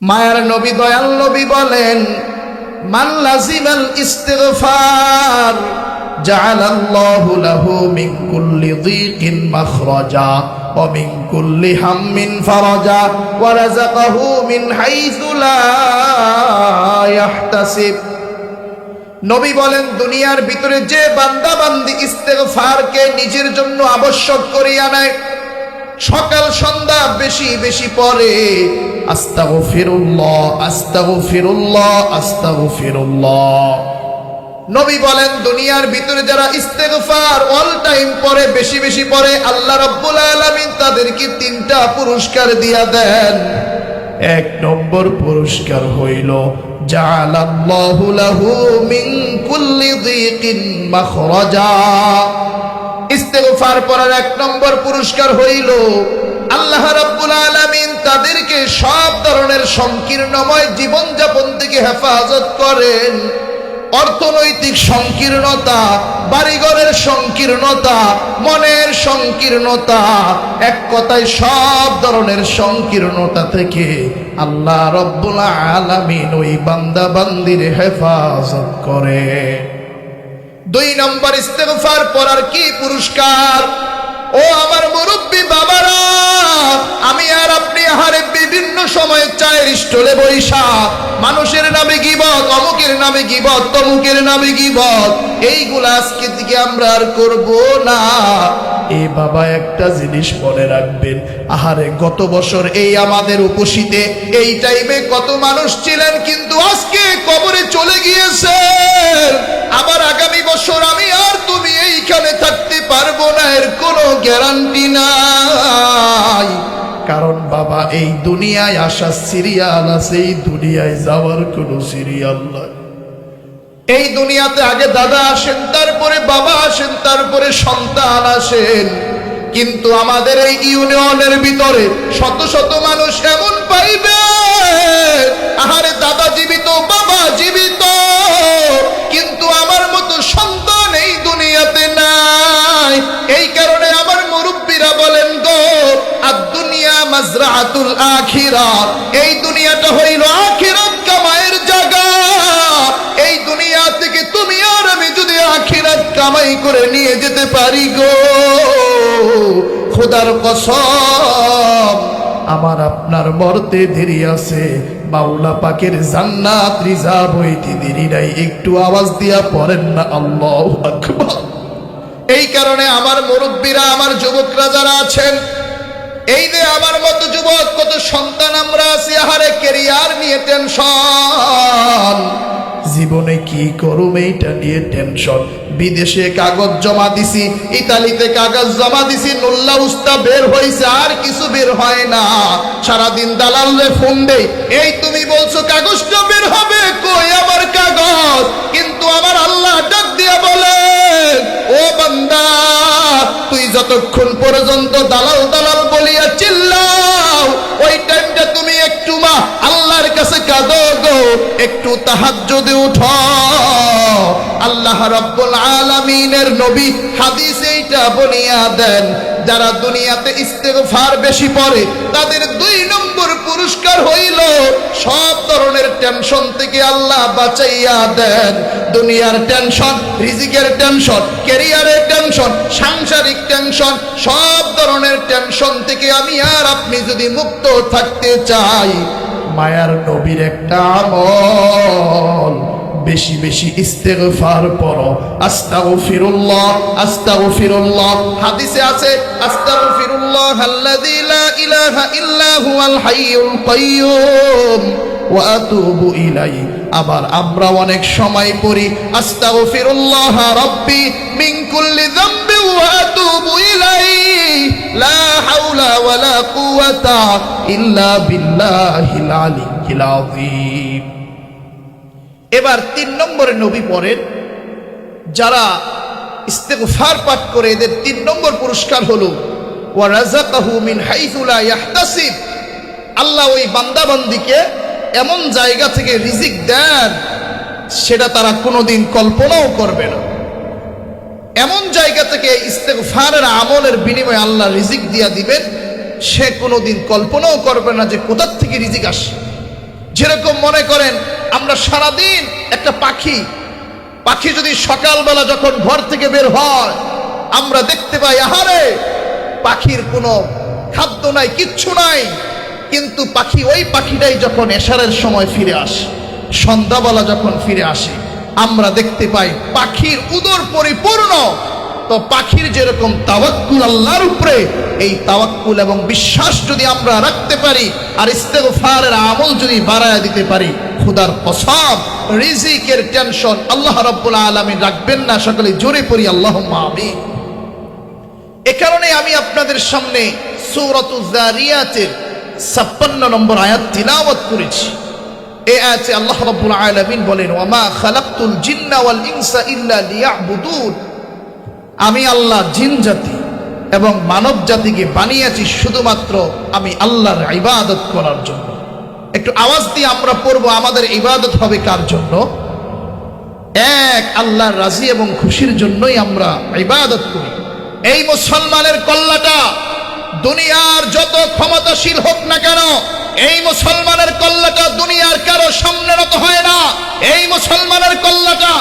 মায়ার নবী দয়াল নবী বলেন মান লাজিমাল ইস্তিগফার جعل الله له من كل ضيق مخرجا ومن كل هم فرجا ورزقه من حيث لا يحتسب নবী বলেন দুনিয়ার ভিতরে যে বান্দা বান্দি ইস্তেগফারকে নিজের জন্য আবশ্যক করিয়া নেয় সকাল সন্ধ্যা বেশি বেশি পরে আস্তাগফিরুল্লাহ আস্তাগফিরুল্লাহ আস্তাগফিরুল্লাহ। নবী বলেন, দুনিয়ার ভিতরে যারা ইস্তেগফার অল টাইম পরে বেশি বেশি পরে আল্লাহ রাব্বুল আলামিন তাদেরকে তিনটা পুরস্কার দিয়া দেন। এক নম্বর পুরস্কার হইল, জাআলাল্লাহু লাহু মিন কুল্লি যিকিন মাখরাজা। ইস্তেগফার করার এক নম্বর পুরস্কার হইল আল্লাহ রাব্বুল আলামিন তাদেরকে সব ধরনের সংকীর্ণময় জীবনযাপন থেকে হেফাজত করেন। অর্থনৈতিক সংকীর্ণতা, বাড়িঘরের সংকীর্ণতা, মনের সংকীর্ণতা, এক কথায় সব ধরনের সংকীর্ণতা থেকে আল্লাহ রব্বুল আলামিন ওই বান্দা হেফাজত করে। দুই নম্বর ইস্তেফার পড়ার কি পুরস্কার? ও আমার মুরব্বী বাবারা, আমি আর আপনি আহারে বিভিন্ন সময়ে চায়ের স্টলে বৈশা মানুষের নামে গিবত, অমুকের নামে গিবত, তমুকের নামে গিবত। এইগুলা আজকে দিকে আমরা আর করব না। এ বাবা, একটা জিনিস মনে রাখবেন। আহারে, গত বছর এই আমাদের উপসিতে এই টাইমে কত মানুষ ছিলেন, কিন্তু আজকে কবরে চলে গিয়েছেন। আবার আগামী বছর আমি আর তুমি এইখানে থাকতে পারব না, এর কোনো গ্যারান্টি নাই। কারণ বাবা এই দুনিয়ায় আসা সিরিয়াল আছে, এই দুনিয়ায় যাওয়ার কোনো সিরিয়াল নয় এই দুনিয়াতে আগে দাদা আসেন, তারপরে বাবা আসেন, তারপরে সন্তান আসেন। কিন্তু আমাদের এই ইউনিয়নের ভিতরে শত শত মানুষ এমন পাইবে, আহারে দাদা জীবিত, বাবা জীবিত। কিন্তু আমার মতো সন্তান দুনিয়াতে নাই। এই কারণে আমার মুরব্বীরা বলেন গো আর দুনিয়া মাজরাতুল আখিরা। এই দুনিয়াটা হইল আখিরাত কামায়ের জায়গা। এই দুনিয়া থেকে তুমি আর আমি যদি আখিরাত কামাই করে নিয়ে যেতে পারি গো, খোদার কসম, আমার আপনার মরতে দেরি আছে। বাউলা পাকের জান্নাত রিজার্ভ হইতে দেরি নাই। একটু আওয়াজ দিয়া পড়েন না, আল্লাহ এই কারণে আমার মুরব্বীরা, আমার যুবকরা যারা আছেন, এই যে আমার মতো যুবক, কত সন্তান আমরা আছি, আহারে কেরিয়ার নিয়ে টেনশন জীবনে কি করুম এইটা নিয়ে টেনশন বিদেশে কাগজ জমা দিছি, ইতালিতে কাগজ জমা দিছি নুল্লা উস্তা বের হইছে, আর কিছু বের হয় না। সারাদিন দালালে ফোন দেই, এই তুমি বলছো কাগজটা বের হবে? কই আমার কাগজ? কিন্তু আমার আল্লাহ ডাক দিয়া বলে, ও বান্দা, তুই যতক্ষণ পর্যন্ত দালাল কাছে কাঁদো গো, একটু তাহাজ্জুদে উঠো। আল্লাহ রাব্বুল আলামিনের নবী হাদিস এইটা বলিয়া দেন, যারা দুনিয়াতে ইস্তেগফার বেশি পড়ে, তাদের দুই নম্বর পুরস্কার হইল সব ধরনের টেনশন থেকে আল্লাহ বাঁচাইয়া দেন। দুনিয়ার টেনশন, রিজিকের টেনশন, ক্যারিয়ারের টেনশন, সাংসারিক টেনশন, সব ধরনের টেনশন থেকে আমি আর আপনি যদি মুক্ত থাকতে চাই মায়ার নবীর একটা আমল। বেশি বেশি ইস্তেগফার পড়ো। আস্তাগফিরুল্লাহ আস্তাগফিরুল্লাহ। হাদিসে আছে, আস্তাগফিরুল্লাহ আল্লাযী লা ইলাহা ইল্লা হুয়াল হাইয়ুল কাইয়্যুম ওয়া আতুবু ইলাইহি। আবার আমরা অনেক সময় পড়ি, আস্তাগফিরুল্লাহ রাব্বি মিন কুল্লি যামবি লা হাওলা ওয়ালা ইল্লা বিল্লাহিল আলিয়্যিল আযীম। এবার তিন নম্বরে নবী পড়েন, যারা ইস্তেগফার পাঠ করে এদের তিন নম্বর পুরস্কার হলো, ওয়া রাযাকাহু মিন হাইথু লা আল্লাহ ওই বান্দাবান্দিকে এমন জায়গা থেকে রিজিক দেন, সেটা তারা কোনোদিন কল্পনাও করবে না। এমন জায়গা থেকে ইস্তেগফারের আমলের বিনিময়ে আল্লাহ রিজিক দিয়া দিবেন, সে কোনোদিন কল্পনাও করবে না যে কোথার থেকে রিজিক আসে যেরকম মনে করেন, আমরা সারাদিন একটা পাখি পাখি যদি সকালবেলা যখন ঘর থেকে বের হয়, আমরা দেখতে পাই, আহারে, পাখির কোনো খাদ্য নাই, কিচ্ছু নাই। কিন্তু পাখি, ওই পাখিটাই যখন এশারের সময় ফিরে আসে, সন্ধ্যাবেলা যখন ফিরে আসে, আমরা দেখতে পাই পাখির উদর পরিপূর্ণ। তো পাখির যেরকম তাওয়াক্কুল আল্লাহর উপরে, এই তাওয়াক্কুল এবং বিশ্বাস যদি আমরা রাখতে পারি, আর ইস্তেগফারের আমল যদি বাড়ায় দিতে পারি, খুদার কসম, রিজিকের টেনশন আল্লাহ রাব্বুল আলামিন রাখবেন না, সকলে জোরে পড়ি, আল্লাহুম্মা আমিন। এ কারণে আমি আপনাদের সামনে সূরাতু জারিয়াতের 56 নম্বর আয়াত তিলাওয়াত করেছি। এই আয়াতে আল্লাহ রাব্বুল আলামিন বলেন, ওয়ামা খালাকতুল জিন্না ওয়াল ইনসা ইল্লা লিয়াবুদুন। আমি আল্লাহ জিন জাতি এবং মানব জাতিকে বানিয়েছি শুধুমাত্র আমি আল্লাহর ইবাদত করার জন্য। একটু আওয়াজ দিয়ে আমরা পড়ব, আমাদের ইবাদত হবে কার জন্য? এক, আল্লাহর রাজি এবং খুশির জন্যই আমরা ইবাদত করি। এই মুসলমানের কল্লাটা দুনিয়ার যত ক্ষমতাশীল হোক না কেন, এই মুসলমানের কল্লাটা দুনিয়ার কারও সামনে নত হয় না। এই মুসলমানের কল্লাটা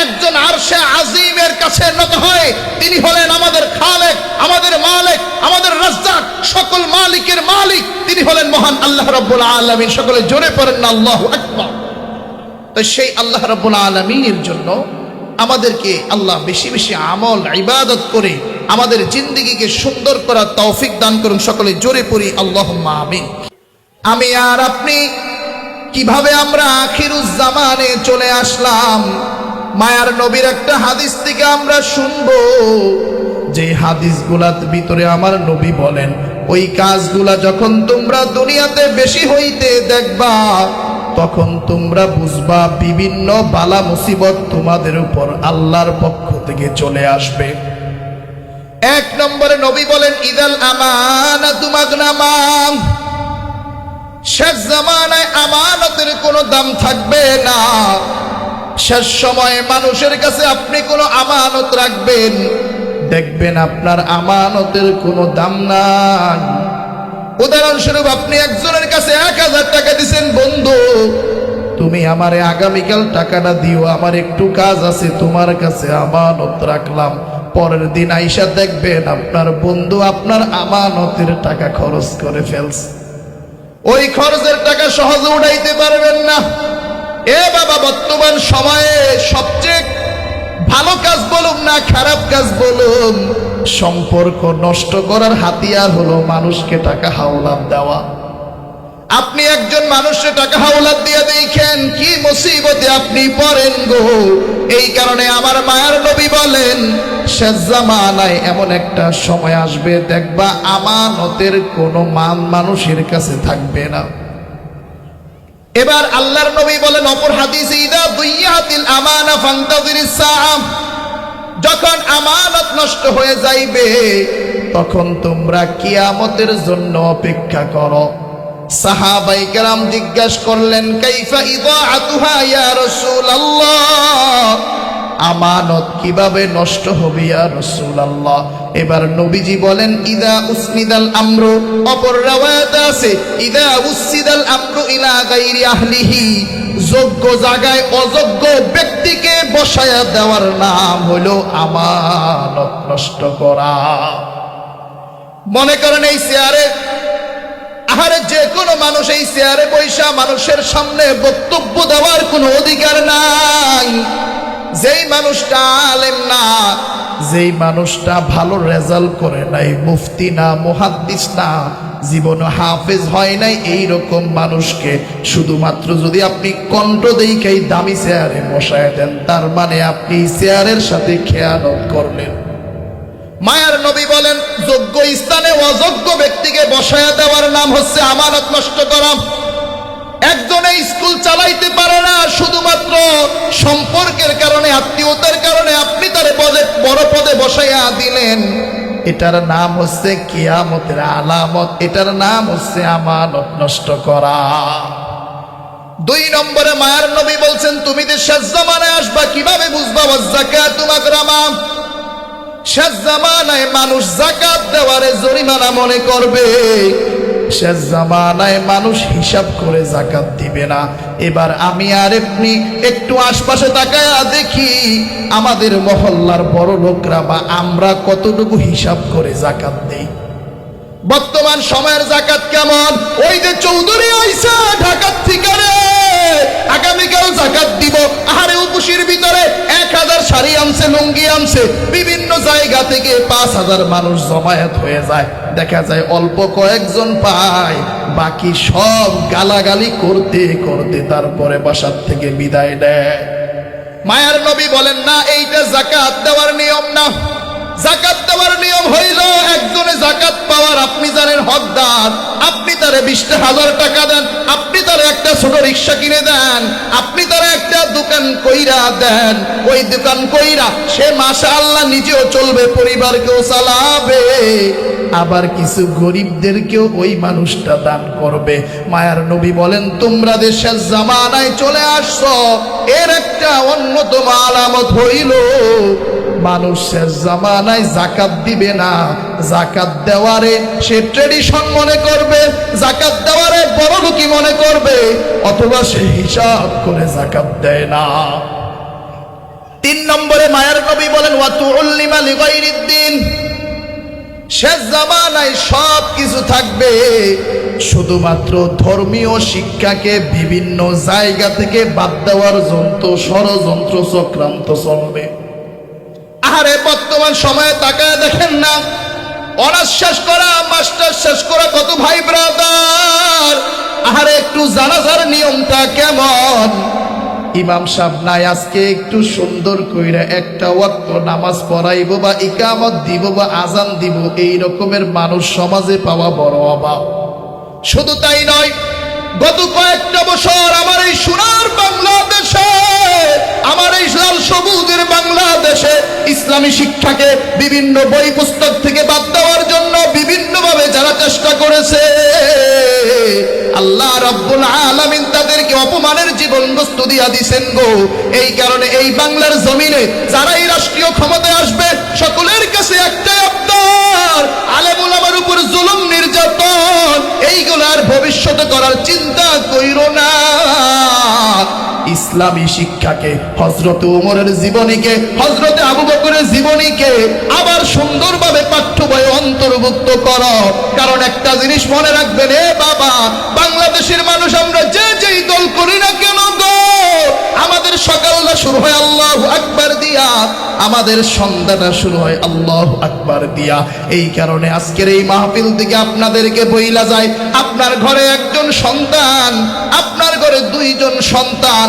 একজন আরশে আজিমের কাছে নত হয়। তিনি হলেন আমাদের খালেক, আমাদের মালিক, আমাদের রাজ্জাক, সকল মালিকের মালিক। তিনি হলেন মহান আল্লাহ রাব্বুল আলামিন। সকলে জোরে পড়েন না, আল্লাহু আকবার। তো সেই আল্লাহ রাব্বুল আলামিনের জন্য আমাদেরকে আল্লাহ বেশি বেশি আমল, ইবাদত করে আমাদের জিন্দগিকে সুন্দর করার তৌফিক দান করুন সকলে, জোরে পড়ি আল্লাহ আমিন। আমি আর আপনি, কীভাবে আমরা আখিরুজ্জামানে চলে আসলাম? মায়ার নবীর একটা হাদিস থেকে আমরা শুনব। যে হাদিসগুলার ভিতরে আমার নবী বলেন, ওই কাজগুলা যখন তোমরা দুনিয়াতে বেশি হইতে দেখবা, তখন তোমরা বুঝবা বিভিন্ন বালা মুসিবত তোমাদের উপর আল্লাহর পক্ষ থেকে চলে আসবে। এক নম্বরে নবী বলেন, ইদাল আমানা শেষ জামানায় আমানতের কোনো দাম থাকবে না। শেষ সময়ে মানুষের কাছে আপনি কোনো আমানত রাখবেন। দেখবেন আপনার আমানতের কোনো দাম নাই। উদাহরণস্বরূপ, আপনি একজনের কাছে এক হাজার টাকা দিচ্ছেন বন্ধু, তুমি আমারে আগামীকাল টাকাটা দিও, আমার একটু কাজ আছে, তোমার কাছে আমানত রাখলাম। পরের দিন আইসা দেখবেন আপনার বন্ধু আপনার আমানতের টাকা খরচ করে ফেলছে। ওই খরচের টাকা সহজে উঠাইতে পারবেন না। এ বাবা, বর্তমান সময়ে সবচেয়ে ভালো কাজ বলুন না খারাপ কাজ বলুন, সম্পর্ক নষ্ট করার হাতিয়ার হলো মানুষকে টাকা হাওলাত দেওয়া। আপনি একজন মানুষকে টাকা হাওলাত দিয়ে দেখেন, কি মুসিবতে আপনি পড়েন গো। এই কারণে আমার মায়ের নবী বলেন জামানায় এমন একটা সময় আসবে, দেখবা আমানতের কোনো মান মানুষের কাছে থাকবে না। এবার আল্লাহর নবী বলেন, অপর হাদিসে, ইদা দুইয়াতিল আমানা ফান্তাযিরিস সাআম যখন আমানত নষ্ট হয়ে যাইবে, তখন তোমরা কিয়ামতের জন্য অপেক্ষা করো। সাহাবাই কেরাম জিজ্ঞাসা করলেন, কাইফা ইয়া আমানত কীভাবে নষ্ট হবে ইয়া রাসূলুল্লাহ? এবার নবীজি বলেন, ইদা উসনিদাল আমরু। অপর রাওয়ায়াত আছে, ইদা উসিদাল আমরু ইলা গায়রি আহলিহি। যোগ্য জায়গায় অযোগ্য ব্যক্তিকে বসায়া দেওয়ার নাম হলো আমানত নষ্ট করা। মনে করেন এই চেয়ারে আহারে যে কোনো মানুষ এই চেয়ারে বৈশা মানুষের সামনে বক্তব্য দেওয়ার কোনো অধিকার নাই। যেই মানুষটা আলেম না, যেই মানুষটা ভালো রেজাল্ট করে নাই, মুফতি না, মুহাদ্দিস না, জীবন হাফেজ হয় নাই এই রকম মানুষকে শুধুমাত্র যদি আপনি কণ্ঠ দেইখাই দামি চেয়ারে বসায় দেন, তার মানে আপনি চেয়ারের সাথে খেয়ানত করলেন। মায়ার নবী বলেন, যোগ্য স্থানে অযোগ্য ব্যক্তিকে বসায়া দেওয়ার নাম হচ্ছে আমানত নষ্ট করা। একজনে স্কুল চালাইতে পারে না, শুধুমাত্র সম্পর্কের কারণে, আত্মীয়তার কারণে আপনি তার পদে, বড় পদে বসাইয়া দিলেন। এটার নাম হচ্ছে কিয়ামতের আলামত, এটার নাম হচ্ছে আমানত নষ্ট করা। দুই নম্বরে মায়ার নবী বলছেন, তুমি যে শেষ আসবা, কীভাবে বুঝবা? তোমাকে রামাম শেষ জামানায় মানুষ জাকাত দেওয়ারে জরিমানা মনে করবে। শেষ জামানায় মানুষ হিসাব করে জাকাত দিবে না। এবার আমি আর আপনি একটু আশপাশে তাকায়া দেখি, আমাদের মহল্লার বড় লোকরা বা আমরা কতটুকু হিসাব করে জাকাত দেই? বর্তমান সময়ের জাকাত কেমন? ওই যে চৌধুরী আইসা ঢাকার ঠিকানে আগামীকাল জাকাত দিব। আহারে উপসির ভিতরে এক হাজার শাড়ি আনছে লুঙ্গি আনছে বিভিন্ন জায়গা থেকে পাঁচ হাজার মানুষ জমায়েত হয়ে যায়। দেখা যায় অল্প কয়েকজন পায়, বাকি সব গালাগালি করতে করতে তারপরে বাসার থেকে বিদায় দেয় মায়ার নবী বলেন, না, এইটা জাকাত দেওয়ার নিয়ম না। জাকাত দেওয়ার নিয়ম হইল, একজনে জাকাত পাওয়ার, আপনি জানেন হকদার। আপনি তারে বিশটা হাজার টাকা দেন, আপনি তারে একটা ছোট রিক্সা কিনে দেন, আপনি তারে একটা দোকান কইরা দেন। ওই দোকান কইরা সে মাসা আল্লাহ নিজেও চলবে, পরিবারকেও চালাবে। আবার কিছু গরিবদেরকেও ওই মানুষটা দান করবে। মায়ার নবী বলেন, তোমরা দেশের জামানায় চলে আসছো, এর একটা অন্যতম আলামত হইল মানুষের জামানায় জাকাত দিবে না। জাকাত দেওয়ারে সে ট্রেডিশন মনে করবে, জাকাত দেওয়ারে বড় লোকই মনে করবে, অথবা সে হিসাব করে জাকাত দেয় না। তিন নম্বরে মায়ের নবী বলেন, ওয়াতু উল্লিমা লিগাইরিদ্দিন। শেষ জামানায় সব কিছু থাকবে। শুধুমাত্র ধর্মীয় শিক্ষাকে বিভিন্ন জায়গা থেকে বাদ দেওয়ার যন্ত্র, ষড়যন্ত্র চক্রান্ত চলবে। আরে বর্তমান সময়ে তাকায় দেখেন না। অনার্স শেষ করা মাস্টার শেষ করা কত ভাই ব্রাদার। আরে একটু জানাজার নিয়মটা কেমন? ইমাম সাহেব নাই, আজকে একটু সুন্দর কইরা একটা ওয়াক্ত নামাজ পড়াইব বা ইকামত দিব বা আজান দিব, এই রকমের মানুষ সমাজে পাওয়া বড় অভাব। শুধু তাই নয় গত কয়েকটা বছর আমার এই সোনার বাংলাদেশে, আমার এই লাল সবুজের বাংলাদেশে ইসলামী শিক্ষাকে বিভিন্ন বই পুস্তক থেকে বাদ দেওয়ার জন্য বিভিন্নভাবে যারা চেষ্টা করেছে আল্লাহ রব্বুল আলামিন তাদেরকে অপমানের জীবন বস্তু দিয়া দিছেন গো। এই কারণে এই বাংলার জমিনে যারা এই রাষ্ট্রীয় ক্ষমতায় আসবে, সকলের কাছে একটাই আপনার আলেমুল আমার উপর জুলুম, নির্যাতন। এইগুলার ভবিষ্যতে করার চিন্তা কইর না। ইসলামী শিক্ষাকে হজরত উমরের জীবনীকে হজরত আবু বকরের জীবনীকে আবার সুন্দরভাবে পাঠ্য বই অন্তর্ভুক্ত কর। কারণ একটা জিনিস মনে রাখবেন, এ বাবা, বাংলাদেশের মানুষ আমরা যে যেই দল করি না আমাদের সকালটা শুরু হয় আল্লাহ আকবার দিয়া। আমাদের সন্ধ্যাটা শুরু হয় আল্লাহ আকবার দিয়া। এই কারণে আজকের এই মাহফিল থেকে আপনাদেরকে বইলা যায়, আপনার ঘরে একজন সন্তান, আপনার ঘরে দুইজন সন্তান।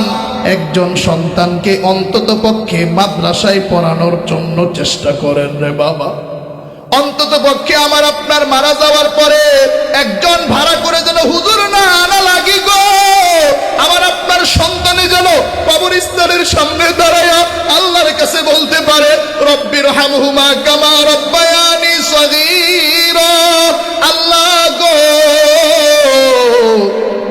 একজন সন্তানকে অন্তত পক্ষে মাদ্রাসায় পড়ানোর জন্য চেষ্টা করেন রে বাবা। অন্তত পক্ষে আমার আপনার মারা যাওয়ার পরে একজন ভাড়া করে যেন হুজুর না আনা লাগি গো। আমার আপনার সন্তানে যেন কবরস্থানের সামনে দাঁড়ায়া আল্লাহর কাছে বলতে পারে রব্বির হামহুমা কামা রব্বায়ানি সগীরা। আল্লাহ গো,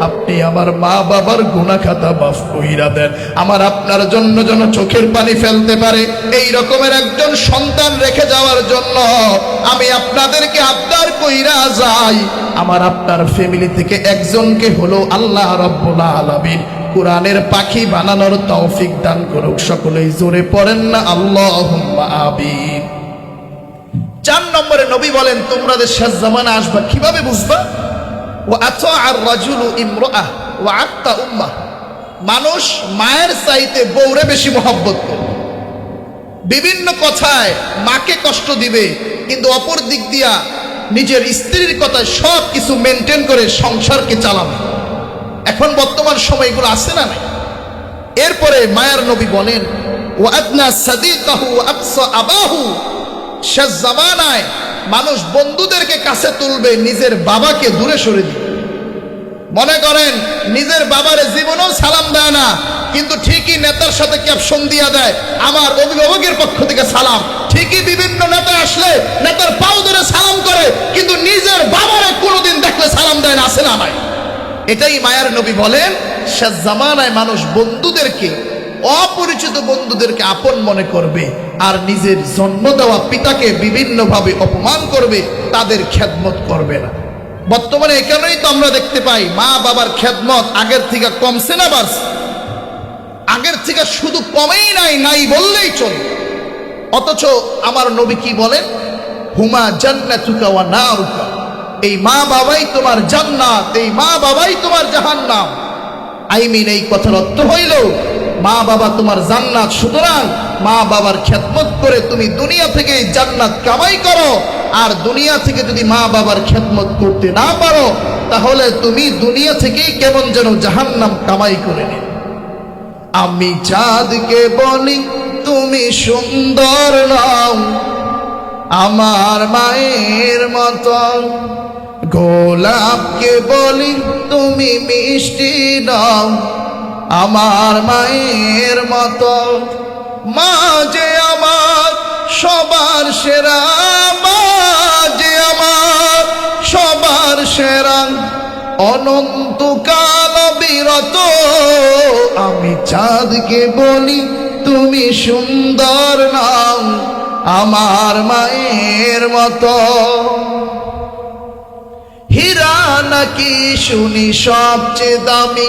আপনি আমার মা বাবার গুণা খাতা মাফ কইরা দেন। আমার আপনার জন্য যেন চোখের পানি ফেলতে পারে। এই রকমের একজন সন্তান রেখে যাওয়ার জন্য আমি আপনাদেরকে আবদার কইরা যাই। আমার আপনার ফ্যামিলি থেকে একজনকে হলো আল্লাহ রব্বুল আলামিন। কোরআনের পাখি বানানোর তৌফিক দান করুক। সকলেই জোরে পড়েন না আল্লাহ আবিন চার নম্বরে নবী বলেন, তোমরা যে শেষ জামানা আসবা, কীভাবে বুঝবা? ও আত আর রাজুলু ইমরাহ ও আত্মা উম্মা মানুষ মায়ের চাইতে বউরে বেশি মহব্বত করবে বিভিন্ন কথায় মাকে কষ্ট দিবে, কিন্তু অপর দিক দিয়া নিজের স্ত্রীর কথায় সব কিছু মেনটেন করে সংসারকে চালাবে। এখন বর্তমান সময় এগুলো আছে না নাই? এরপরে মায়ার নবী বলেন ও আদনা সাদিকাহু আকসা আবাহু। সে জামানায় মানুষ বন্ধুদেরকে কাছে তুলবে, নিজের বাবাকে দূরে সরে দিবে। মনে করেন, নিজের বাবারে জীবনেও সালাম দেয় না, কিন্তু ঠিকই নেতার সাথে ক্যাপশন দিয়া দেয়? আমার অভিভাবকের পক্ষ থেকে সালাম। ঠিকই বিভিন্ন নেতা আসলে নেতার পাও ধরে সালাম করে, কিন্তু নিজের বাবারে কোনোদিন দেখলে সালাম দেয় না, আসে না নাই এটাই মায়ার নবী বলেন শেষ জামানায় মানুষ বন্ধুদেরকে, অপরিচিত বন্ধুদেরকে আপন মনে করবে, আর নিজের জন্ম দেওয়া পিতাকে বিভিন্নভাবে অপমান করবে, তাদের খেদমত করবে না। বর্তমানে এখানেই তো আমরা দেখতে পাই, মা বাবার খেদমত আগের থেকে কমছে না বাড়ছে। আগের থেকে শুধু কমেই নাই নাই বললেই চলে। অথচ আমার নবী কি বলেন? হুমা জান্নাতুকা ওয়া নারুকা। এই মা বাবাই তোমার জান্নাত, এই মা বাবাই তোমার জাহান্নাম। আই মিন এই কথার অর্থ হইল মা বাবা তোমার জান্নাত। সুতরাং মা বাবার খেদমত করে তুমি দুনিয়া থেকে জান্নাত কামাই করো। আর দুনিয়া থেকে যদি মা বাবার খেদমত করতে না পারো, তাহলে তুমি দুনিয়া থেকেই কেমন যেন জাহান্নাম কামাই করে নি আমি চাঁদকে বলি, তুমি সুন্দর নাও। আমার মায়ের মতো গোলাপকে বলি, তুমি মিষ্টি নাও। আমার মায়ের মতো মা যে আমার সবার সেরা মা যে আমার সবার সেরা। অনন্তকাল বিরত, আমি চাঁদকে বলি, তুমি সুন্দর নাম আমার মায়ের মতো। হীরা নাকি শুনি সবচেয়ে দামি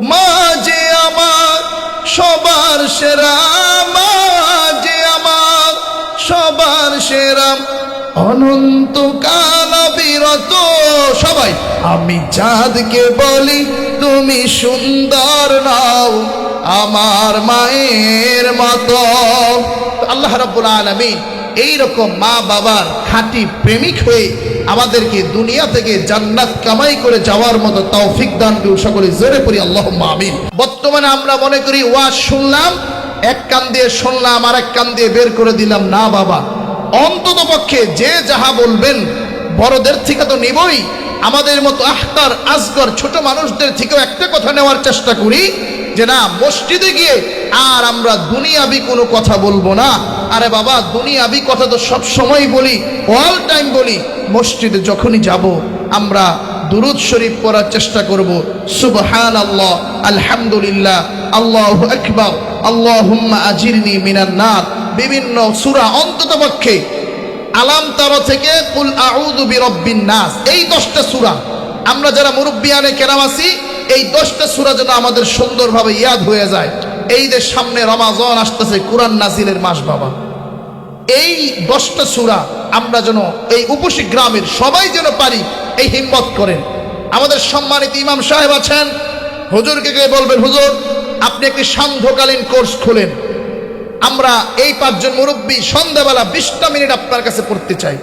মা যে আমার সবার সেরাম যে আমার সবার সেরা। অনন্তকাল বিরত সবাই। আমি চাঁদকে বলি, তুমি সুন্দর নাও, আমার মায়ের মতো। আল্লাহ রাব্বুল আলামিন এইরকম মা বাবার খাঁটি প্রেমিক হয়ে আমাদেরকে দুনিয়া থেকে জান্নাত কামাই করে যাওয়ার মতো তৌফিক দান করুন। সকলে জোরে পড়ি আল্লাহ আমিন। বর্তমানে আমরা মনে করি, ওয়াজ শুনলাম, এক কান দিয়ে শুনলাম আর এক কান দিয়ে বের করে দিলাম। না বাবা অন্তত পক্ষে যে যাহা বলবেন, বড়দের থেকে তো নিবই। আমাদের মতো আহতার আসগর ছোট মানুষদের থেকেও একটা কথা নেওয়ার চেষ্টা করি যে না, মসজিদে গিয়ে আর আমরা দুনিয়াবি কোনো কথা বলব না। আরে বাবা, দুনিয়াবি কথা তো সব সময় বলি অল টাইম বলি, মসজিদে যখনই যাব, আমরা দুরুদ শরীফ পড়ার চেষ্টা করব। সুবহান আল্লাহ আলহামদুলিল্লাহ, আল্লাহ আকবার, আল্লাহুম্মা আজিরনি মিনান নার। বিভিন্ন সূরা অন্ততপক্ষে আলাম তারা থেকে, কুল আউযু বিরাব্বিন নাস এই দশটা সূরা। আমরা যারা মুরব্বিয়ানে কেরাম আছি, এই দশটা সূরা যেন আমাদের সুন্দরভাবে ইয়াদ হয়ে যায়। এই সামনে রমাজন আসতেছে, কোরআন নাজিলের মাস, বাবা। এই দশটা সূরা আমরা যেন এই উপসী গ্রামের সবাই যেন পারি, এই হিম্মত করেন। আমাদের সম্মানিত ইমাম সাহেব আছেন। হুজুরকে বলবেন, হুজুর, আপনি একটি সান্ধ্যকালীন কোর্স খোলেন। আমরা এই পাঁচজন মুরব্বী সন্ধ্যাবেলা বিশটা মিনিট আপনার কাছে পড়তে চাই।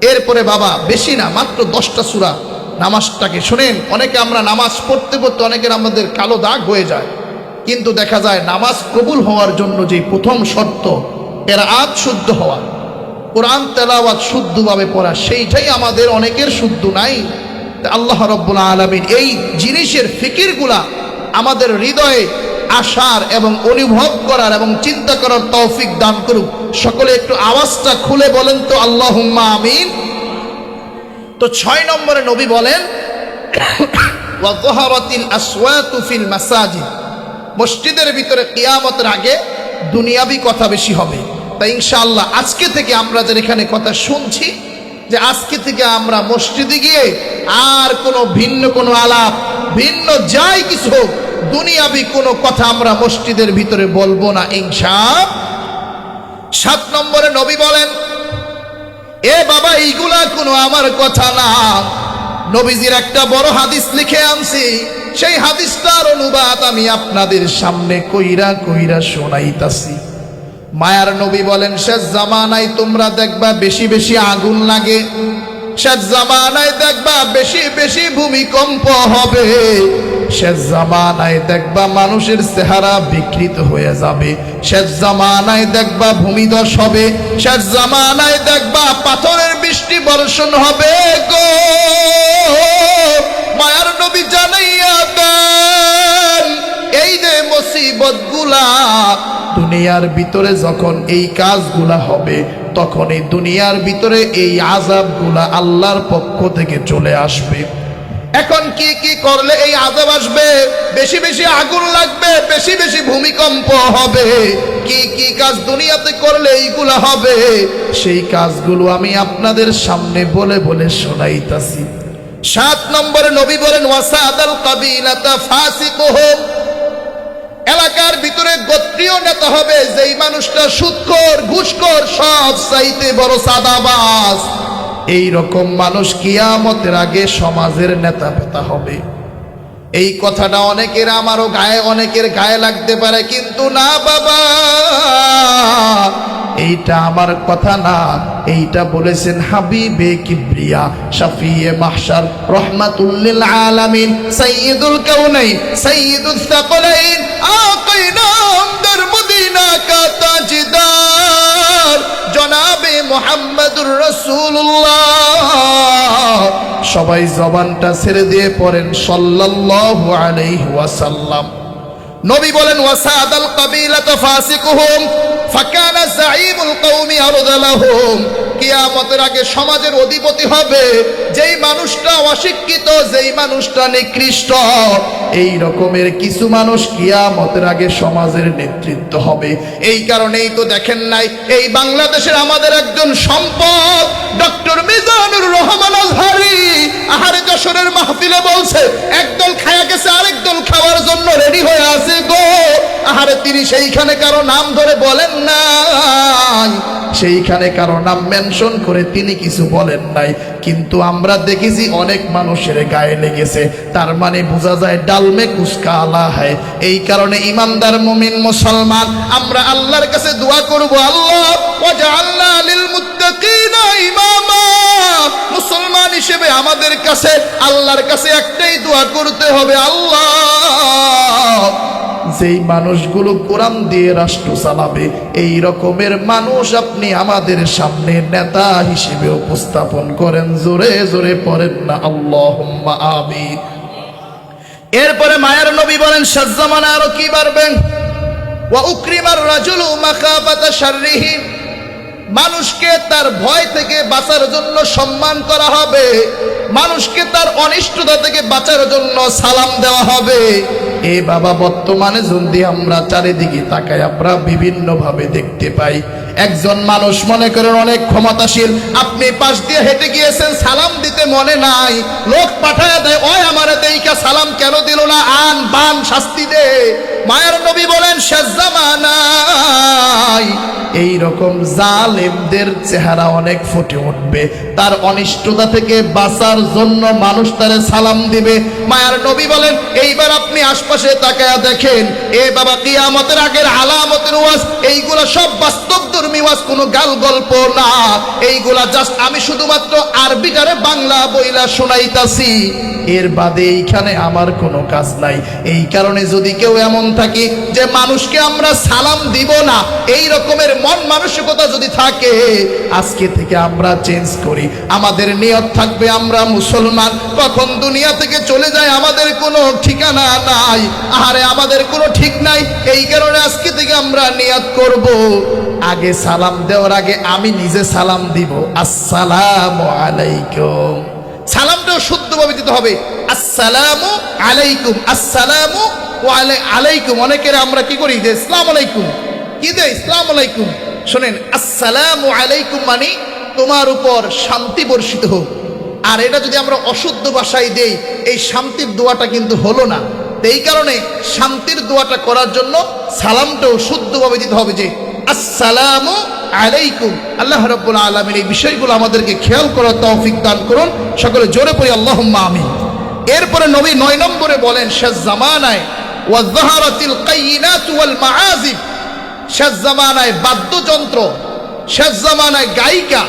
এরপরে বাবা, বেশি না, মাত্র দশটা সুরা নামাজটাকে শোনেন। অনেকে আমরা নামাজ পড়তে পড়তে অনেকের আমাদের কালো দাগ হয়ে যায়। কিন্তু দেখা যায় নামাজ কবুল হওয়ার জন্য যে প্রথম শর্ত, এরা আজ শুদ্ধ হওয়া। কোরআন তেলাওয়াত শুদ্ধভাবে পড়া, সেইটাই আমাদের অনেকের শুদ্ধ নাই। আল্লাহ রব্বুল আলমিন এই জিনিসের ফিকিরগুলা আমাদের হৃদয়ে আসার এবং অনুভব করার এবং চিন্তা করার তৌফিক দান করুক। সকলে একটু আওয়াজটা খুলে বলেন তো আল্লাহ আমিন। তো ছয় নম্বরে নবী বলেন মসজিদের ভিতরে কিয়ামতের আগে দুনিয়াবি কথা বেশি হবে। তাই ইনশাআল্লাহ আজকে থেকে আমরা যারা এখানে কথা শুনছি, যে আজকে থেকে আমরা মসজিদে গিয়ে আর কোনো ভিন্ন কোনো আলাপ, ভিন্ন যাই কিছু হোক দুনিয়াবি কোনো কথা আমরা মসজিদের ভিতরে বলব না, ইনশা। সাত নম্বরে নবী বলেন, এ বাবা, এইগুলা কোনো আমার কথা না। নবীজির একটা বড় হাদিস লিখে আনছি, সেই হাদিসটার অনুবাদ আমি আপনাদের সামনে কইরা কইরা শোনাইতাছি। মায়ার নবী বলেন, শেষ জামানায় তোমরা দেখবা বেশি বেশি আগুন লাগে, শেষ জামানায় দেখবা বেশি বেশি ভূমিকম্প হবে। শেষ জামানায় দেখবা মানুষের চেহারা বিকৃত হয়ে যাবে। শেষ জামানায় দেখবা ভূমিধস হবে। শেষ জামানায় দেখবা পাথরের বৃষ্টি বর্ষণ হবে গো। মায়ার নবী জানাইয়া দেন এই যে মুসিবতগুলা, দুনিয়ার ভিতরে যখন এই কাজগুলা হবে, তখন এই দুনিয়ার ভিতরে এই আজাবগুলা আল্লাহর পক্ষ থেকে চলে আসবে। এখন কি কি করলে এই আজাব আসবে? বেশি বেশি আগুন লাগবে, বেশি বেশি ভূমিকম্প হবে। কি কি কাজ দুনিয়াতে করলে এইগুলা হবে? সেই কাজগুলো আমি আপনাদের সামনে বলে বলে শোনাইতাছি। সাত নম্বরে নবী বলেন, ওয়াসাদাল কাবিলাতা ফাসিকুহুম। এলাকার ভিতরে গোত্রীয় নেতা হবে, যেই মানুষটা সুৎখোর, ঘুষখোর, সব চাইতে বড় সাদাবাজ। এই রকম মানুষ কিয়ামতের আগে সমাজের নেতা পেতা হবে। এই কথাটা অনেকের আমারও গায়ে, অনেকের গায়ে লাগতে পারে, কিন্তু না বাবা। এইটা আমার কথা না। এইটা বলেছেন হাবিবে কিবরিয়া, শাফিয়ে মাহশার রহমাতুল্লিল আলামিন, সাইয়্যিদুল কাউনাইন, সাইয়্যিদুস সাকলাইন আকাইনা আমদার মদিনা কা তাজদার জনাবে মোহাম্মদুর রসুল্লাহ সবাই জবানটা ছেড়ে দিয়ে পড়েন সাল্লাল্লাহু আলাইহি ওয়াসাল্লাম। নবী বলেন, ওয়াসাদাল ফাসিকুহুম, ফাকানা জাইমুল কওমি আরদালাহুম। কিয়ামতের আগে সমাজের অধিপতি হবে, যেই মানুষটা অশিক্ষিত, যেই মানুষটা নিকৃষ্ট। এই রকমের কিছু মানুষ কিয়ামতের আগে সমাজের নেতৃত্ব হবে। এই কারণেই তো দেখেন নাই, এই বাংলাদেশের আমাদের একজন সম্পদ, ডক্টর মিজানুর রহমান আজহারি। আহারে যশোরের মাহফিলে বলছে, একদল খায়া গেছে আরেক দল খাওয়ার জন্য রেডি হয়ে আহারে তিনি সেইখানে কারও নাম ধরে বলেন নাই। সেইখানে কারও নাম মেনশন করে তিনি কিছু বলেন নাই। কিন্তু আমরা দেখেছি অনেক মানুষের গায়ে লেগেছে। তার মানে বোঝা যায় ডালমে কুসকা আলা হয়। এই কারণে ইমানদার মুমিন মুসলমান, আমরা আল্লাহর কাছে দোয়া করব, আল্লাহ, ওয়াজআলনা লিল মুত্তাকিনা ইমামা। মুসলমান হিসেবে আমাদের কাছে, আল্লাহর কাছে একটাই দোয়া করতে হবে, আল্লাহ যেই মানুষগুলো কোরআন দিয়ে রাষ্ট্র চালাবে, এই রকমের মানুষ আপনি আমাদের সামনে নেতা হিসেবে উপস্থাপন করেন। জোরে জোরে পড়েন না আল্লাহ আমি এরপরে মায়ের নবী বলেন সাজ্জামানা আরও কি শাররিহি। মানুষকে তার ভয় থেকে বাঁচার জন্য সম্মান করা হবে। মানুষকে তার অনিষ্টতা থেকে বাঁচার জন্য সালাম দেওয়া হবে। এ বাবা, বর্তমানে যদি আমরা চারিদিকে তাকাই, আমরা বিভিন্ন ভাবে দেখতে পাই একজন মানুষ মনে করেন অনেক ক্ষমতাশীল, আপনি পাশ দিয়ে হেঁটে গিয়েছেন, সালাম দিতে মনে নাই, লোক পাঠায় দেয় ওই আমার দেইকা, সালাম কেন দিল না? আন বান শাস্তি দে। মায়ের নবী বলেন, শেষ জামানায় এই রকম জালেমদের চেহারা অনেক ফুটে উঠবে। তার অনিষ্টতা থেকে বাঁচার জন্য মানুষ তারে সালাম দিবে। মায়ার নবী বলেন, এইবার আপনি আশপাশে তাকায়া দেখেন, এ বাবা কিয়ামতের আগের আলামতের ওয়াজ, এইগুলো সব বাস্তব ধর্মী কোনো গাল গল্প না। এইগুলা জাস্ট আমি শুধুমাত্র আরবিটারে বাংলা বইলা শোনাইতাছি। এর বাদে এইখানে আমার কোনো কাজ নাই। এই কারণে যদি কেউ এমন থাকি যে মানুষকে আমরা সালাম দিব না, এই রকমের মন মানসিকতা যদি থাকে, আজকে থেকে আমরা চেঞ্জ করি। আমাদের নিয়ত থাকবে আমরা মুসলমান। কখন দুনিয়া থেকে চলে যায় আমাদের কোনো ঠিকানা নাই। আরে আমাদের কোনো ঠিক নাই। এই কারণে আজকে থেকে আমরা নিয়ত করব। আগে সালাম দেওয়ার আগে আমি নিজে সালাম দিব। আসসালামু আলাইকুম। সালামটাও শুদ্ধভাবে দিতে হবে। আসসালামু আলাইকুম আসসালামু আলাইকুম। অনেকের আমরা কি করি যে, ইসলাম আলাইকুম। কি দে ইসলাম আলাইকুম। শোনেন, আসসালামু আলাইকুম মানে তোমার উপর শান্তি বর্ষিত হোক। আর এটা যদি আমরা অশুদ্ধ ভাষায় দেই, এই শান্তির দোয়াটা কিন্তু হলো না। এই কারণে শান্তির দোয়াটা করার জন্য সালামটাও শুদ্ধভাবে দিতে হবে যে, আসসালামু আলাইকুম। আল্লাহ রাব্বুল আলামিন এই বিষয়গুলো আমাদেরকে খেয়াল করার তৌফিক দান করুন। সকলে জোরে পড়ি, আল্লাহুম্মা আমিন। এরপরে নবী নয় নম্বরে বলেন শেষ জামানায় ওয়াজাহারাতিল কাইনাত ওয়াল মাআজিব শেষ জামানায় বাদ্যযন্ত্র শেষ জামানায় গায়িকা,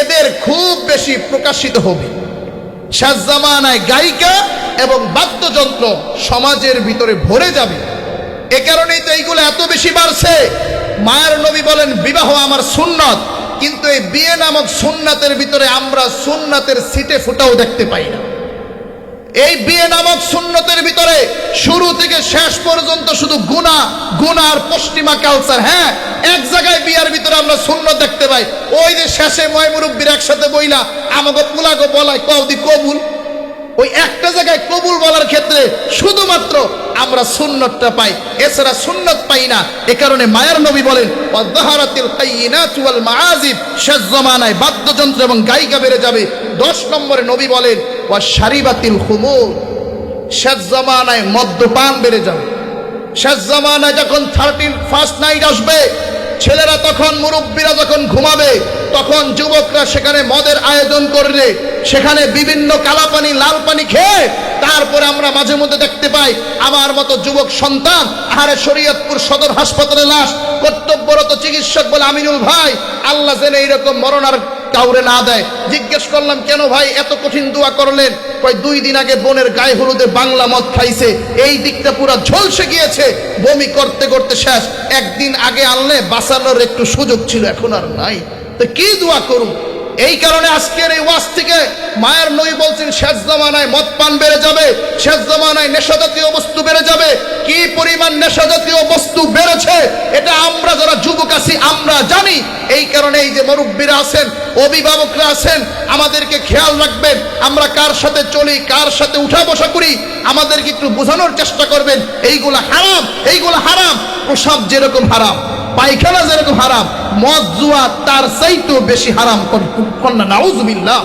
এদের খুব বেশি প্রকাশিত হবে। শেষ জামানায় গায়িকা এবং বাদ্যযন্ত্র সমাজের ভিতরে ভরে যাবে। এ কারণেই তো এইগুলো এত বেশি বাড়ছে। মায়ের নবী বলেন, বিবাহ আমার সুন্নত। কিন্তু এই বিয়ে নামক সুন্নাতের ভিতরে আমরা সুন্নাতের সিটে ফুটাও দেখতে পাই না। এই বিয়ে নামক সুন্নতের ভিতরে শুরু থেকে শেষ পর্যন্ত শুধু গুণা গুণা আর পশ্চিমা কালচার হ্যাঁ এক জায়গায় বিয়ার ভিতরে আমরা সুন্নত দেখতে পাই। ওই যে শেষে ময় মুরব্বীর একসাথে বইলা আমাকে পুলাগো বলায় কৌদি কবুল? ওই একটা জায়গায় কবুল বলার ক্ষেত্রে শুধুমাত্র আমরা সুন্নতটা পাই, এছাড়া সুন্নত পাই না। এ কারণে মায়ার নবী বলেন মাআজিব শেষ জমানায় বাদ্যযন্ত্র এবং গায়িকা বেড়ে যাবে। দশ নম্বরে নবী বলেন ওয়া শারিবাতিল খুমুর শেষ জমানায় মদ্যপান বেড়ে যাবে। শেষ জমানায় যখন থার্টিন ফার্স্ট নাইট আসবে ছেলেরা তখন মুরব্বীরা যখন ঘুমাবে, তখন যুবকরা সেখানে মদের আয়োজন করলে সেখানে বিভিন্ন কালাপানি লাল পানি খেয়ে তারপরে আমরা মাঝে মধ্যে দেখতে পাই, আমার মতো যুবক সন্তান আহারে শরীয়তপুর সদর হাসপাতালে লাশ, কর্তব্যরত চিকিৎসক বলে আমিনুল ভাই, আল্লাহ জেনে এইরকম মরণার কাউরে না দেয়। জিজ্ঞেস করলাম, কেন ভাই এত কঠিন দোয়া করলেন? কয়, দুই দিন আগে বোনের গায়ে হলুদে বাংলা মদ খাইছে, এই দিকটা পুরো ঝলসে গিয়েছে, বমি করতে করতে শেষ। একদিন আগে আনলে বাঁচানোর একটু সুযোগ ছিল এখন আর নাই। তো কি দোয়া করুন এই কারণে আজকের এই ওয়াজ থেকে মায়ের নই বলছেন, শেষ জমানায় মদ পান বেড়ে যাবে, শেষ জমানায় নেশাজাতীয় বস্তু বেড়ে যাবে। কি পরিমাণ নেশাজাতীয় বস্তু বেড়েছে, এটা আমরা যারা যুবক আছি, আমরা জানি। এই কারণে এই যে মুরব্বীরা আছেন, অভিভাবকরা আছেন, আমাদেরকে খেয়াল রাখবেন, আমরা কার সাথে চলি, কার সাথে উঠা বসা করি, আমাদেরকে একটু বোঝানোর চেষ্টা করবেন, এইগুলা হারাম এইগুলা হারাম, প্রসাব যেরকম হারাম, পায়খানা যেরকম হারাম মদ জুয়া তার চাইতেও বেশি হারাম কন্যা নাউজুবিল্লাহ।